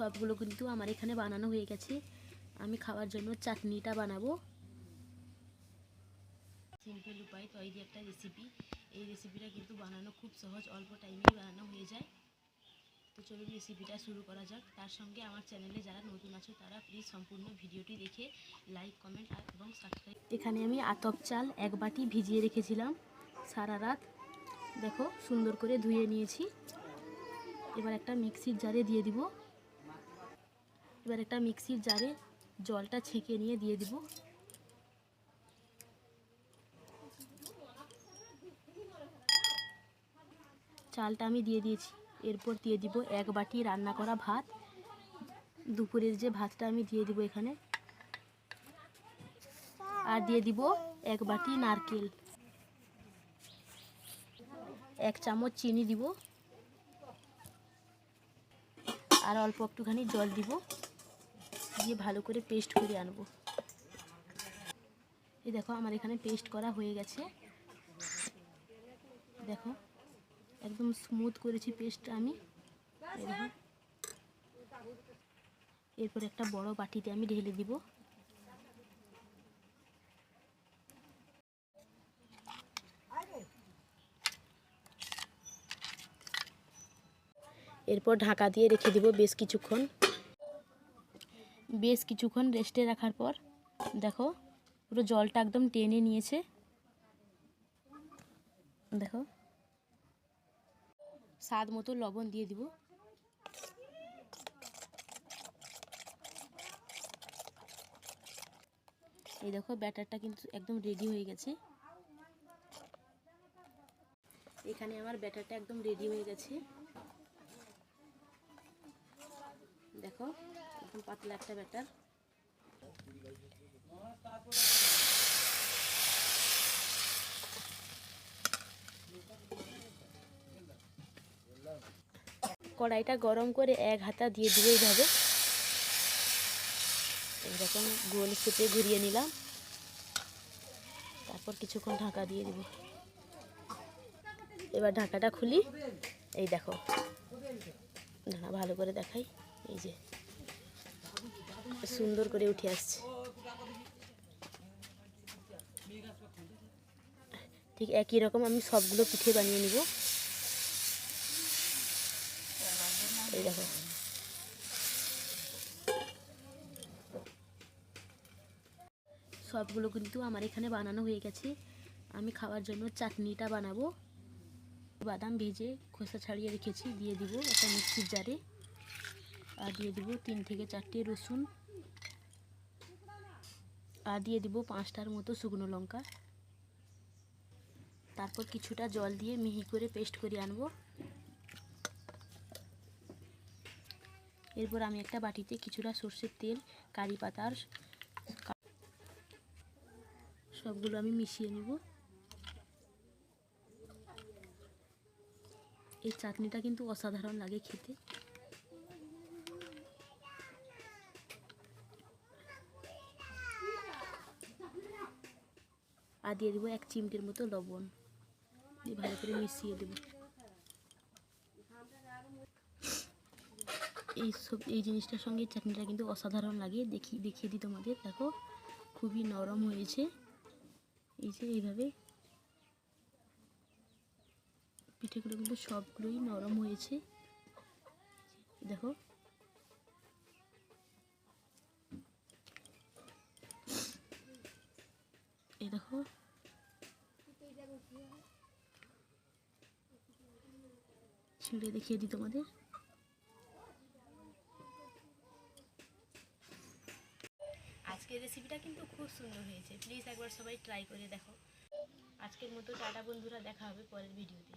সবগুলো কিন্তু আমার এখানে বানানো হয়ে গেছে। আমি খাওয়ার জন্য চাটনিটা বানাবো। সিম্পল উপায় তৈরি একটা রেসিপি এই রেসিপিটা কিন্তু বানানো খুব সহজ, অল্প টাইমেই বানানো হয়ে যায়। তো চলুন রেসিপিটা শুরু করা যাক। তার সঙ্গে আমার চ্যানেলে যারা নতুন আছো, তারা প্লিজ সম্পূর্ণ ভিডিওটি দেখে লাইক কমেন্ট এবং সাবস্ক্রাইব এখানে আমি আতপ চাল এক বাটি ভিজিয়ে রেখেছিলাম সারা রাত। দেখো, সুন্দর করে ধুয়ে নিয়েছি। এবার একটা মিক্সির জারে দিয়ে দিব। এবার একটা মিক্সির জারে জলটা ছেঁকে নিয়ে দিয়ে দিব। চালটা আমি দিয়ে দিয়েছি। এরপর দিয়ে দিব এক বাটি রান্না করা ভাত। দুপুরের যে ভাতটা আমি দিয়ে দিব এখানে। আর দিয়ে দিব এক বাটি নারকেল। এক চামচ চিনি দিব। আর অল্প একটুখানি জল দিব। দিয়ে ভালো করে পেস্ট করে আনব। এই দেখো, আমার এখানে পেস্ট করা হয়ে গেছে। দেখো, একদম স্মুথ করেছি পেস্টটা আমি। এরপর একটা বড় বাটিতে আমি ঢেলে দিব। এরপর ঢাকা দিয়ে রেখে দিব বেশ কিছুক্ষণ। বেশ কিছুক্ষণ রেস্টে রাখার পর, দেখো, পুরো জলটা একদম টেনে নিয়েছে। দেখো, স্বাদ মতো লবণ দিয়ে দিব। এই দেখো, ব্যাটারটা কিন্তু একদম রেডি হয়ে গেছে। এখানে আমার ব্যাটারটা একদম রেডি হয়ে গেছে। দেখো, একদম পাতলা একটা ব্যাটার। কড়াইটা গরম করে এক হাতা দিয়ে দিব এইভাবে। এইরকম গোল শেপে ঘুরিয়ে নিলাম। তারপর কিছুক্ষণ ঢাকা দিয়ে দিব। এবার ঢাকাটা খুলি। এই দেখো। দাঁড়া, ভালো করে দেখাই। এই যে, সুন্দর করে উঠে আসছে। ঠিক একই রকম আমি সবগুলো পিঠে বানিয়ে নিব। এই দেখো। সবগুলো কিন্তু আমার এখানে বানানো হয়ে গেছে। আমি খাওয়ার জন্য চাটনিটা বানাবো। বাদাম ভেজে খোসা ছাড়িয়ে রেখেছি, দিয়ে দিব একটা মিক্সির জারে। আর দিয়ে দিব তিন থেকে চারটে রসুন। আর দিয়ে দিব পাঁচটার মতো শুকনো লঙ্কা। তারপর কিছুটা জল দিয়ে মিহি করে পেস্ট করে আনব। এরপর আমি একটা বাটিতে কিছুটা সর্ষের তেল, কারি পাতার সবগুলো আমি মিশিয়ে নেব। এই চাটনিটা কিন্তু অসাধারণ লাগে খেতে। আর দিয়ে দেবো এক চিমটির মতো লবণ। দিয়ে ভালো করে মিশিয়ে দেবো। এই সব এই জিনিসটার সঙ্গে চাটনিটা কিন্তু অসাধারণ লাগে। দেখি দেখিয়ে দিই তোমাদের। দেখো, খুবই নরম হয়েছে। এই যে এইভাবে পিঠেগুলো কিন্তু সবগুলোই নরম হয়েছে। দেখো। এই দেখো। ছিঁড়ে দেখিয়ে দিই তোমাদের। আজকের রেসিপিটা কিন্তু খুব সুন্দর হয়েছে। প্লিজ একবার সবাই ট্রাই করে দেখো। আজকের মতো টাটা বন্ধুরা, দেখা হবে পরের ভিডিওতে